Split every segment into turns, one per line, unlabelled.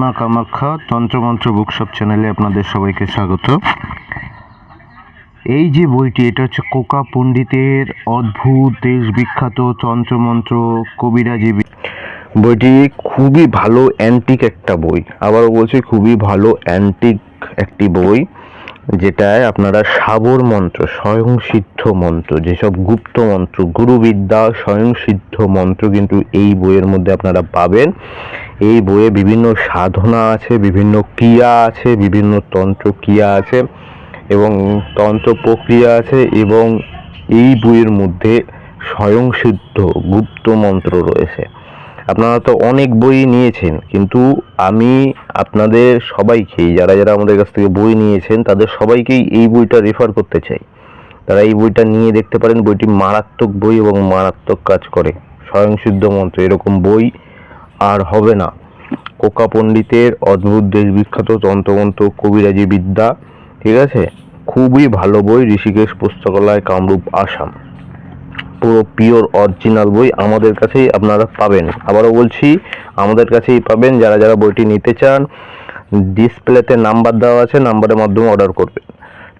মা কামাখ্যা তন্ত্রমন্ত্র বুকশপ চ্যানেলে আপনাদের সবাইকে স্বাগত। এই যে বইটি, এটা হচ্ছে কোকা পণ্ডিতের অদ্ভুত, দেশ বিখ্যাত তন্ত্রমন্ত্র কবিরাজি বইটি খুবই ভালো অ্যান্টিক একটা বই। আবারও বলছি, খুবই ভালো অ্যান্টিক একটি বই, যেটায় আপনারা সাবর মন্ত্র স্বয়ং সিদ্ধ মন্ত্র, যেসব গুপ্ত মন্ত্র, গুরুবিদ্যা স্বয়ং সিদ্ধ মন্ত্র কিন্তু এই বইয়ের মধ্যে আপনারা পাবেন। এই বইয়ে বিভিন্ন সাধনা আছে, বিভিন্ন ক্রিয়া আছে, বিভিন্ন তন্ত্র ক্রিয়া আছে এবং তন্ত্র প্রক্রিয়া আছে এবং এই বইয়ের মধ্যে স্বয়ং সিদ্ধ গুপ্ত মন্ত্র রয়েছে। আপনারা তো অনেক বই নিয়েছেন, কিন্তু আমি আপনাদের সবাইকেই, যারা যারা আমাদের কাছ থেকে বই নিয়েছেন, তাদের সবাইকেই এই বইটা রেফার করতে চাই। তারা এই বইটা নিয়ে দেখতে পারেন, বইটি মারাত্মক বই এবং মারাত্মক কাজ করে। স্বয়ংসিদ্ধ মন্ত্র, এরকম বই আর হবে না। কোকা পণ্ডিতের অদ্ভুত দেশ বিখ্যাত তন্ত্রমন্ত্র কবিরাজি বিদ্যা, ঠিক আছে? খুবই ভালো বই, ঋষিকেশ পুস্তকালয়, কামরূপ, আসাম। পুরো পিওর অরিজিনাল বই আমাদের কাছেই আপনারা পাবেন। আবারও বলছি, আমাদের কাছেই পাবেন। যারা যারা বইটি নিতে চান ডিসপ্লেতে নাম্বার দেওয়া আছে নাম্বারের মাধ্যমে অর্ডার করবেন।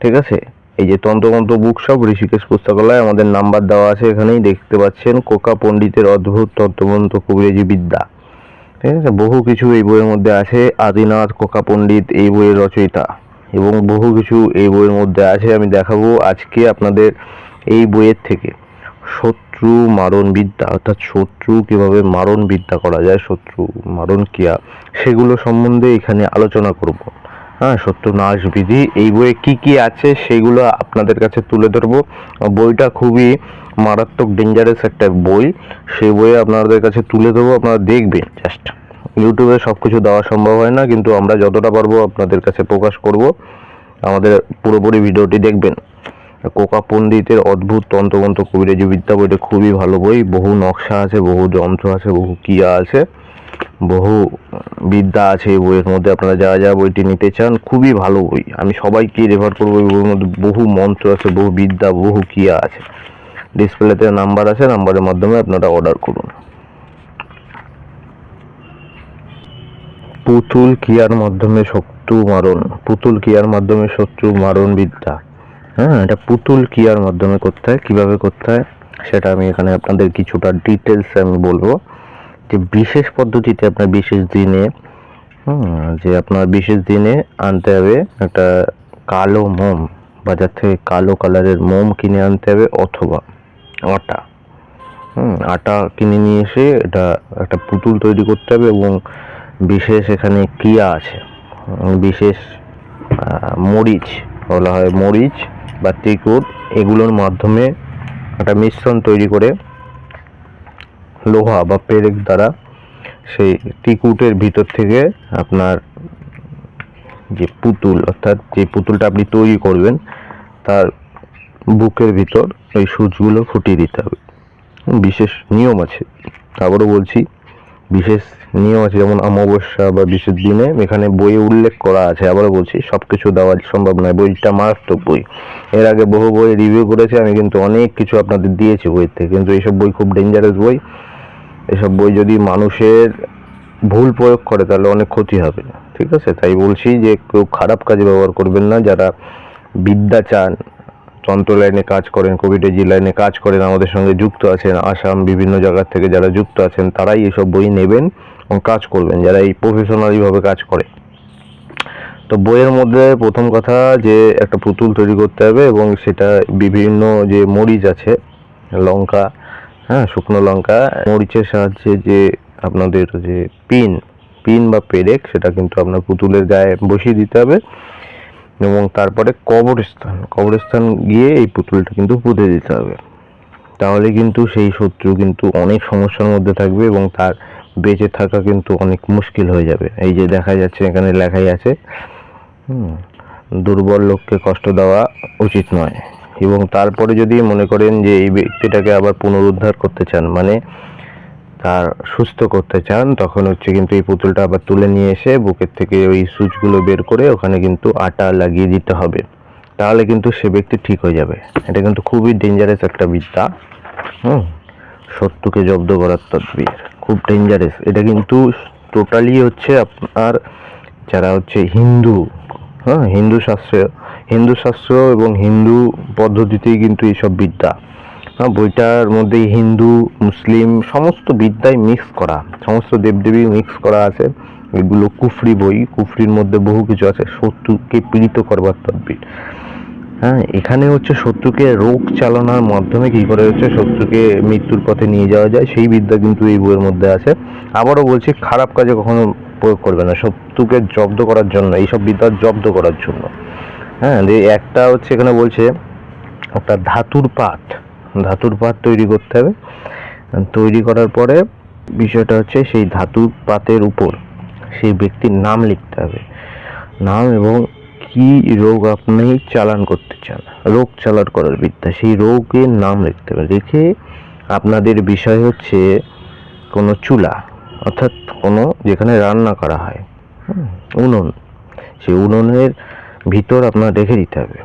ঠিক আছে? এই যে তন্ত্রমন্ত্র বুক শপ ঋষিকেশ পুস্তকালয়, আমাদের নাম্বার দেওয়া আছে এখানেই। দেখতে পাচ্ছেন কোকা পণ্ডিতের অদ্ভুত তন্ত্রমন্ত্র কবিরাজি বিদ্যা। ঠিক আছে? বহু কিছু এই বইয়ের মধ্যে আছে। আদিনাথ, কোকা পণ্ডিত, এই বইয়ের রচয়িতা। এবং বহু কিছু এই বইয়ের মধ্যে আছে, আমি দেখাবো আজকে আপনাদের এই বইয়ের থেকে। শত্রু মারণ বিদ্যা, অর্থাৎ শত্রু কীভাবে মারণ বিদ্যা করা যায়, শত্রু মারণ ক্রিয়া, সেগুলো সম্বন্ধে এখানে আলোচনা করব। হ্যাঁ শত্রু নাশ বিধি। এই বইয়ে কি কি আছে সেগুলো আপনাদের কাছে তুলে ধরবো। বইটা খুবই মারাত্মক ডেঞ্জারাস একটা বই। সেই বইয়ে আপনাদের কাছে তুলে ধরবো, আপনারা দেখবেন জাস্ট ইউটিউবে সব কিছু দেওয়া সম্ভব হয় না, কিন্তু আমরা যতটা পারব আপনাদের কাছে প্রকাশ করব। আমাদের পুরোপুরি ভিডিওটি দেখবেন। কোকা পণ্ডিতের অদ্ভুত তন্ত্রমন্ত্র কবিরাজি বিদ্যা বইটা খুবই ভালো বই। বহু নকশা আছে, বহু যন্ত্র আছে, বহু ক্রিয়া আছে। বহু বিদ্যা আছে এই বইয়ের মধ্যে, আপনারা যারা যারা বইটি নিতে চান, খুবই ভালো বই। আমি সবাইকে রেফার করব এই বইয়ের মধ্যে, বহু মন্ত্র আছে, বহু বিদ্যা, বহু ক্রিয়া আছে। ডিসপ্লেতে নাম্বার আছে নাম্বারের মাধ্যমে আপনারা অর্ডার করুন। পুতুল ক্রিয়ার মাধ্যমে শত্রু মারণ, পুতুল ক্রিয়ার মাধ্যমে শত্রু মারণ বিদ্যা। হ্যাঁ এটা পুতুল ক্রিয়ার মাধ্যমে করতে হয়। কীভাবে করতে হয়? সেটা আমি এখানে আপনাদের কিছুটা ডিটেলস আমি বলব। যে বিশেষ পদ্ধতিতে আপনার বিশেষ দিনে যে আপনার বিশেষ দিনে আনতে হবে একটা কালো মোম, বাজার থেকে কালো কালারের মোম কিনে আনতে হবে অথবা আটা। হুম, আটা কিনে নিয়ে এসে এটা একটা পুতুল তৈরি করতে হবে এবং বিশেষ এখানে ক্রিয়া আছে। বিশেষ মরিচ, বলা হয় মরিচ বা ত্রিকুট এগুলোর মাধ্যমে একটা মিশ্রণ তৈরি করে লোহা বা পেরেক দ্বারা সেই ত্রিকুটের ভিতর থেকে আপনার যে পুতুল, অর্থাৎ যে পুতুলটা আপনি তৈরি করবেন, তার বুকের ভিতর ওই সুচগুলো ফুটিয়ে দিতে হবে। বিশেষ নিয়ম আছে। আবারও বলছি, বিশেষ নিয়ম আছে যেমন অমাবস্যা বা বিশেষ দিনে এখানে বইয়ে উল্লেখ করা আছে। আবারও বলছি সব কিছু দেওয়া সম্ভব নয়। বইটা মারাত্মক বই। এর আগে বহু বই রিভিউ করেছি, আমি কিন্তু অনেক কিছু আপনাদের দিয়েছি বইয়ের থেকে কিন্তু এইসব বই খুব ডেঞ্জারাস বই। এসব বই যদি মানুষের ভুল প্রয়োগ করে, তাহলে অনেক ক্ষতি হবে, ঠিক আছে? তাই বলছি যে কেউ খারাপ কাজে ব্যবহার করবেন না। যারা বিদ্যা চান, তন্ত্র লাইনে কাজ করেন কবিরাজি লাইনে কাজ করেন, আমাদের সঙ্গে যুক্ত আছেন, আসাম বিভিন্ন জায়গা থেকে যারা যুক্ত আছেন, তারাই এসব বই নেবেন এবং কাজ করবেন, যারা এই প্রফেশনালিভাবে কাজ করে। তো বইয়ের মধ্যে প্রথম কথা যে একটা পুতুল তৈরি করতে হবে এবং সেটা বিভিন্ন যে মরিচ আছে, লঙ্কা হ্যাঁ শুকনো লঙ্কা মরিচের সাহায্যে যে আপনাদের যে পিন পিন বা পেরেক সেটা কিন্তু আপনার পুতুলের গায়ে বসিয়ে দিতে হবে। এবং তারপরে কবরস্থান কবরস্থান গিয়ে এই পুতুলটা কিন্তু পুঁতে দিতে হবে। তাহলে কিন্তু সেই শত্রু কিন্তু অনেক সমস্যার মধ্যে থাকবে এবং তার বেঁচে থাকা কিন্তু অনেক মুশকিল হয়ে যাবে। এই যে দেখা যাচ্ছে এখানে লেখাই আছে হুম, দুর্বল লোককে কষ্ট দেওয়া উচিত নয়। এবং তারপরে যদি মনে করেন যে এই ব্যক্তিটাকে আবার পুনরুদ্ধার করতে চান মানে তার সুস্থ করতে চান, তখন হচ্ছে কিন্তু এই পুতুলটা আবার তুলে নিয়ে এসে বুকের থেকে ওই সুচগুলো বের করে ওখানে কিন্তু আটা লাগিয়ে দিতে হবে। তাহলে কিন্তু সে ব্যক্তি ঠিক হয়ে যাবে। এটা কিন্তু খুবই ডেঞ্জারাস একটা বিদ্যা। হুম? শত্রুকে জব্দ করার তদবির। খুব ডেঞ্জারাস এটা কিন্তু টোটালি হচ্ছে আপনার যারা হচ্ছে হিন্দু। হ্যাঁ হিন্দু শাস্ত্র হিন্দু শাস্ত্র এবং হিন্দু পদ্ধতিতেই কিন্তু এইসব বিদ্যা। হ্যাঁ বইটার মধ্যে হিন্দু, মুসলিম সমস্ত বিদ্যাই মিক্স করা, সমস্ত দেবদেবী মিক্স করা আছে। এগুলো কুফরি বই, কুফরির মধ্যে বহু কিছু আছে, শত্রুকে পীড়িত করবার তদ্বির। হ্যাঁ এখানে হচ্ছে শত্রুকে রোগ চালনার মাধ্যমে কী করে হচ্ছে শত্রুকে মৃত্যুর পথে নিয়ে যাওয়া যায়, সেই বিদ্যা কিন্তু এই বইয়ের মধ্যে আছে। আবারও বলছি, খারাপ কাজে কখনো প্রয়োগ করবে না, শত্রুকে জব্দ করার জন্য, এইসব বিদ্যা জব্দ করার জন্য। হ্যাঁ দিয়ে একটা হচ্ছে এখানে বলছে একটা ধাতুর পাত। ধাতুর পাত তৈরি করতে হবে। তৈরি করার পরে বিষয়টা হচ্ছে সেই ধাতুর পাতের উপর সেই ব্যক্তির নাম লিখতে হবে। নাম এবং কি রোগ আপনি চালান করতে চান। রোগ চালান করার বিদ্যা, সেই রোগের নাম লিখতে হবে। লিখে আপনাদের বিষয় হচ্ছে কোনো চুলা, অর্থাৎ কোনো যেখানে রান্না করা হয়। উনুন। সেই উনুনের ভিতর আপনার রেখে দিতে হবে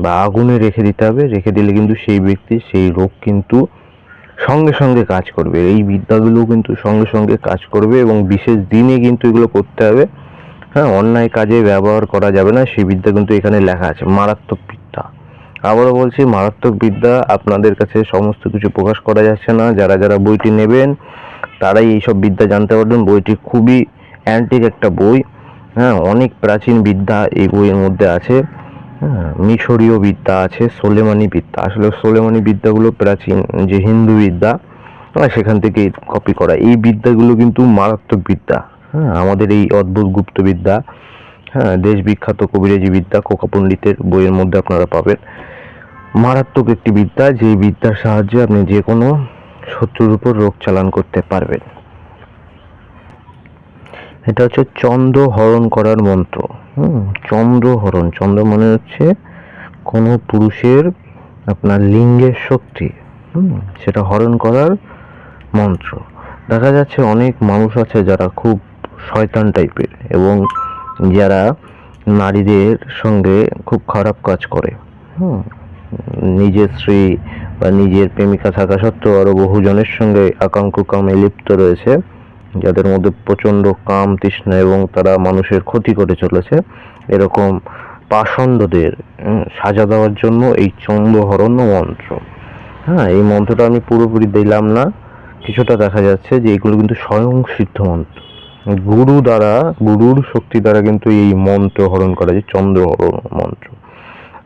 বা আগুনে রেখে দিতে হবে, রেখে দিলে কিন্তু সেই ব্যক্তি, সেই রোগ কিন্তু সঙ্গে সঙ্গে কাজ করবে। এই বিদ্যাগুলো কিন্তু সঙ্গে সঙ্গে কাজ করবে এবং বিশেষ দিনে কিন্তু এগুলো করতে হবে। হ্যাঁ অন্যায় কাজে ব্যবহার করা যাবে না, সেই বিদ্যা কিন্তু এখানে লেখা আছে, মারাত্মক বিদ্যা। আবারও বলছি, মারাত্মক বিদ্যা, আপনাদের কাছে সমস্ত কিছু প্রকাশ করা যাচ্ছে না। যারা যারা বইটি নেবেন, তারাই এইসব বিদ্যা জানতে পারবেন। বইটি খুবই অ্যান্টিক একটা বই। হ্যাঁ অনেক প্রাচীন বিদ্যা এই বইয়ের মধ্যে আছে। হ্যাঁ মিশরীয় বিদ্যা আছে সোলেমানি বিদ্যা। আসলে সোলেমানি বিদ্যাগুলো প্রাচীন যে হিন্দু বিদ্যা হ্যাঁ, সেখান থেকে কপি করা। এই বিদ্যাগুলো কিন্তু মারাত্মক বিদ্যা। হ্যাঁ আমাদের এই অদ্ভুত গুপ্ত বিদ্যা হ্যাঁ দেশ বিখ্যাত কবিরাজি বিদ্যা কোকা পণ্ডিতের বইয়ের মধ্যে আপনারা পাবেন। মারাত্মক একটি বিদ্যা যে বিদ্যার সাহায্যে আপনি যে কোনো শত্রুর উপর রোগ চালান করতে পারবেন। এটা হচ্ছে চন্দ্র হরণ করার মন্ত্র। হুম চন্দ্র হরণ চন্দ্র মানে হচ্ছে কোনো পুরুষের আপনার লিঙ্গের শক্তি। হুম, সেটা হরণ করার মন্ত্র। দেখা যাচ্ছে অনেক মানুষ আছে যারা খুব শয়তান টাইপের এবং যারা নারীদের সঙ্গে খুব খারাপ কাজ করে। হুম, নিজের স্ত্রী বা নিজের প্রেমিকা থাকা সত্ত্বেও আরও বহুজনের সঙ্গে আকাঙ্ক্ষ কামে লিপ্ত রয়েছে। যাদের মধ্যে প্রচণ্ড কাম তৃষ্ণা এবং তারা মানুষের ক্ষতি করে চলেছে, এরকম পাষণ্ডদের সাজা দেওয়ার জন্য এই চন্দ্রহরণ মন্ত্র। হ্যাঁ এই মন্ত্রটা আমি পুরোপুরি দিলাম না। কিছুটা দেখা যাচ্ছে যে এগুলো কিন্তু স্বয়ং সিদ্ধ মন্ত্র। গুরু দ্বারা, গুরুর শক্তি দ্বারা কিন্তু এই মন্ত্র হরণ করা যায়, চন্দ্রহরণ মন্ত্র।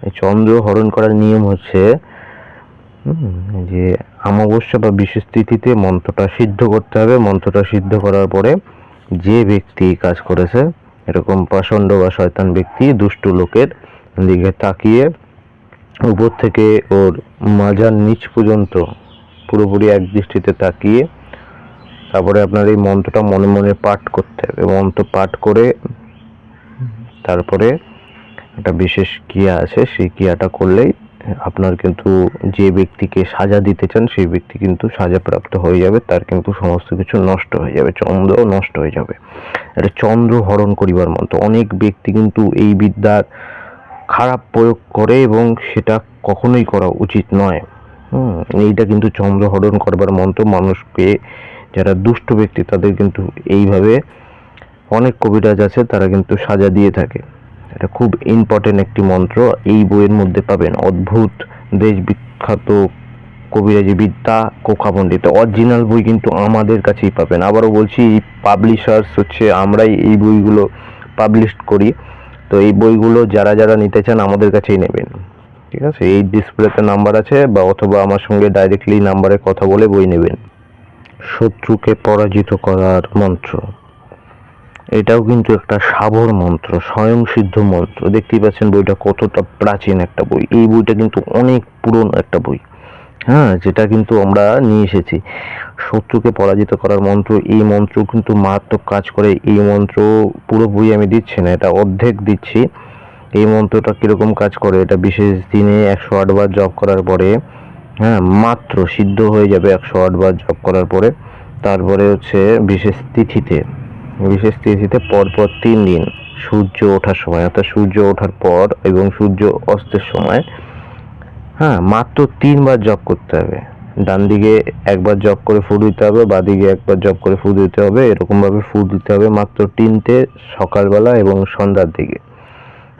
এই চন্দ্র হরণ করার নিয়ম হচ্ছে যে অমাবস্যা বা বিশেষ তিথিতে মন্ত্রটা সিদ্ধ করতে হবে। মন্ত্রটা সিদ্ধ করার পরে যে ব্যক্তি কাজ করেছে, এরকম পাষণ্ড বা শয়তান ব্যক্তি, দুষ্ট লোকের দিকে তাকিয়ে উপর থেকে ওর মাজার নিচ পর্যন্ত পুরোপুরি এক দৃষ্টিতে তাকিয়ে তারপরে আপনার এই মন্ত্রটা মনে মনে পাঠ করতে হবে। মন্ত্র পাঠ করে তারপরে একটা বিশেষ ক্রিয়া আছে, সেই ক্রিয়াটা করলেই আপনার কিন্তু যে ব্যক্তিকে সাজা দিতে চান, সেই ব্যক্তি কিন্তু সাজাপ্রাপ্ত হয়ে যাবে। তার কিন্তু সমস্ত কিছু নষ্ট হয়ে যাবে চন্দ্র নষ্ট হয়ে যাবে। এটা চন্দ্র হরণ করিবার মন্ত্র। অনেক ব্যক্তি কিন্তু এই বিদ্যার খারাপ প্রয়োগ করে এবং সেটা কখনোই করা উচিত নয়। হুম, এইটা কিন্তু চন্দ্র হরণ করবার মন্ত্র। মানুষকে যারা দুষ্ট ব্যক্তি, তাদের কিন্তু এইভাবে অনেক কবিরাজ আছে, তারা কিন্তু সাজা দিয়ে থাকে। এটা খুব ইম্পর্টেন্ট একটি মন্ত্র। এই বইয়ের মধ্যে পাবেন অদ্ভুত দেশ বিখ্যাত কবিরাজি বিদ্যা কোকা পণ্ডিত। অরিজিনাল বই কিন্তু আমাদের কাছেই পাবেন। আবারও বলছি, এই পাবলিশার্স হচ্ছে আমরাই এই বইগুলো পাবলিশ করি। তো এই বইগুলো যারা যারা নিতে চান আমাদের কাছেই নেবেন। ঠিক আছে? এই ডিসপ্লেতে নাম্বার আছে বা অথবা আমার সঙ্গে ডাইরেক্টলি নাম্বারে কথা বলে বই নেবেন। শত্রুকে পরাজিত করার মন্ত্র। এটাও কিন্তু একটা সাবর মন্ত্র, স্বয়ং সিদ্ধ মন্ত্র। দেখতেই পাচ্ছেন বইটা কতটা প্রাচীন একটা বই। এই বইটা কিন্তু অনেক পুরনো একটা বই। হ্যাঁ যেটা কিন্তু আমরা নিয়ে এসেছি। শত্রুকে পরাজিত করার মন্ত্র, এই মন্ত্র কিন্তু মারাত্মক কাজ করে। এই মন্ত্র পুরো বই আমি দিচ্ছি না, এটা অর্ধেক দিচ্ছি। এই মন্ত্রটা কীরকম কাজ করে? এটা বিশেষ দিনে একশো আটবার জপ করার পরে হ্যাঁ মাত্র সিদ্ধ হয়ে যাবে একশো আটবার জপ করার পরে। তারপরে হচ্ছে বিশেষ তিথিতে। বিশেষ তিথিতে পরপর তিন দিন সূর্য ওঠার সময়, অর্থাৎ সূর্য ওঠার পর এবং সূর্য অস্তের সময় হ্যাঁ মাত্র তিনবার জপ করতে হবে। ডান দিকে একবার জব করে ফু দিতে হবে, বা দিকে একবার জপ করে ফু দিতে হবে, এরকমভাবে ফু দিতে হবে মাত্র তিনটে সকালবেলা এবং সন্ধ্যার দিকে।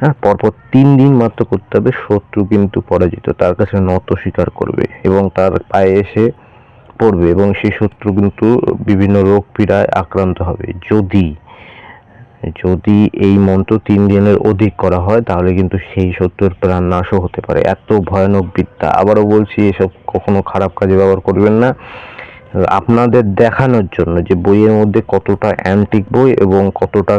হ্যাঁ পরপর তিন দিন মাত্র করতে হবে, শত্রু কিন্তু পরাজিত, তার কাছে নত স্বীকার করবে এবং তার পায়ে এসে পড়বে এবং সেই শত্রু কিন্তু বিভিন্ন রোগ পীড়ায় আক্রান্ত হবে। যদি যদি এই মন্ত্র তিন দিনের অধিক করা হয়, তাহলে কিন্তু সেই শত্রুর প্রাণ নাশও হতে পারে। এত ভয়ানক বিদ্যা। আবারও বলছি, এসব কখনো খারাপ কাজে ব্যবহার করবেন না। আপনাদের দেখানোর জন্য যে বইয়ের মধ্যে কতটা অ্যান্টিক বই এবং কতটা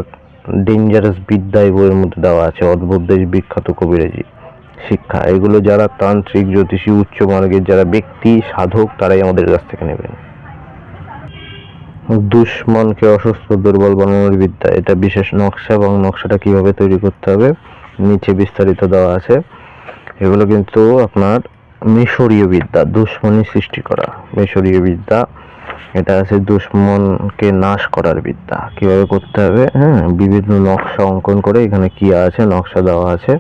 ডেঞ্জারাস বিদ্যা এই বইয়ের মধ্যে দেওয়া আছে। অদ্ভুত দেশ বিখ্যাত কবিরাজি। শিক্ষা। এগুলো যারা তান্ত্রিক, জ্যোতিষী, উচ্চ মার্গের যারা ব্যক্তি, সাধক, তারাই আমাদের কাছ থেকে নেবেন। দুশ্মনকে অসুস্থ, দুর্বল বানানোর বিদ্যা, এটা বিশেষ নকশা এবং নকশাটা কীভাবে তৈরি করতে হবে, নিচে বিস্তারিত দেওয়া আছে। এগুলো কিন্তু আপনার মিশরীয় বিদ্যা, দুশ্মনী সৃষ্টি করা। মিশরীয় বিদ্যা, এটা আছে দুশ্মনকে নাশ করার বিদ্যা। কীভাবে করতে হবে? হ্যাঁ বিভিন্ন নকশা অঙ্কন করে এখানে কি আছে, নকশা দেওয়া আছে।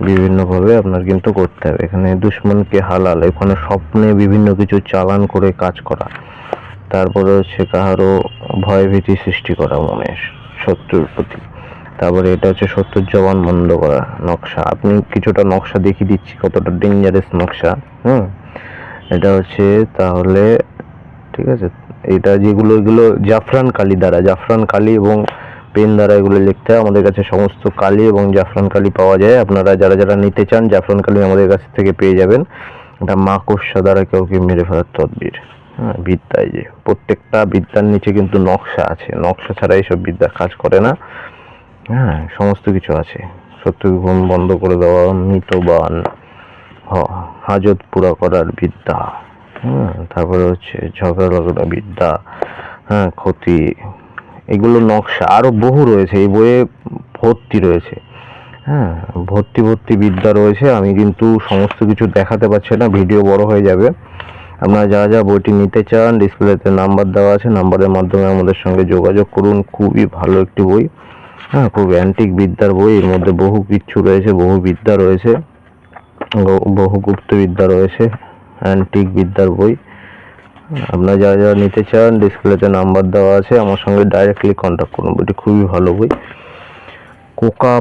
বিভিন্নভাবে আপনার কিন্তু করতে হবে। এখানে দুশ্মনকে হালাল, এখানে স্বপ্নে বিভিন্ন কিছু চালান করে কাজ করা। তারপরে হচ্ছে কাহারও ভয়ভীতি সৃষ্টি করা মনে শত্রুর প্রতি। তারপরে এটা হচ্ছে শত্রুর জবান বন্ধ করা নকশা। আপনি কিছুটা নকশা দেখিয়ে দিচ্ছি, কতটা ডেঞ্জারাস নকশা, হুম? এটা হচ্ছে তাহলে, ঠিক আছে? এটা যেগুলো, এগুলো জাফরান কালি দ্বারা, জাফরান কালি এবং পেন দ্বারা এগুলো লিখতে হয়। আমাদের কাছে সমস্ত কালি এবং জাফরান কালি পাওয়া যায়। আপনারা যারা যারা নিতে চান, জাফরান কালি আমাদের কাছ থেকে পেয়ে যাবেন। এটা মাকড়সা দ্বারা কেউ কি মেরে ফেলার তদবির। হ্যাঁ বিদ্যায় যে প্রত্যেকটা বিদ্যার নিচে কিন্তু নকশা আছে। নকশা ছাড়া এইসব বিদ্যা কাজ করে না। হ্যাঁ সমস্ত কিছু আছে। সত্য ঘুম বন্ধ করে দেওয়া মৃতবান হাজত পুরা করার বিদ্যা। হ্যাঁ তারপরে হচ্ছে ঝগড়া লাগানো বিদ্যা। হ্যাঁ ক্ষতি এগুলো নকশা। আরও বহু রয়েছে, এই বইয়ে ভর্তি রয়েছে। হ্যাঁ ভর্তি ভর্তি বিদ্যা রয়েছে। আমি কিন্তু সমস্ত কিছু দেখাতে পারছি না, ভিডিও বড় হয়ে যাবে। আপনারা যারা যা বইটি নিতে চান, ডিসপ্লেতে নাম্বার দেওয়া আছে, নাম্বারের মাধ্যমে আমাদের সঙ্গে যোগাযোগ করুন। খুবই ভালো একটি বই। হ্যাঁ খুব অ্যান্টিক বিদ্যার বই, এর মধ্যে বহু কিচ্ছু রয়েছে, বহু বিদ্যা রয়েছে। বহু গুপ্ত বিদ্যা রয়েছে অ্যান্টিক বিদ্যার বই। আপনারা যারা যারা নিতে চান ডিসপ্লেতে নাম্বার দেওয়া আছে, আমার সঙ্গে ডাইরেক্টলি কন্ট্যাক্ট করুন। বইটি খুবই ভালো বই। কোকা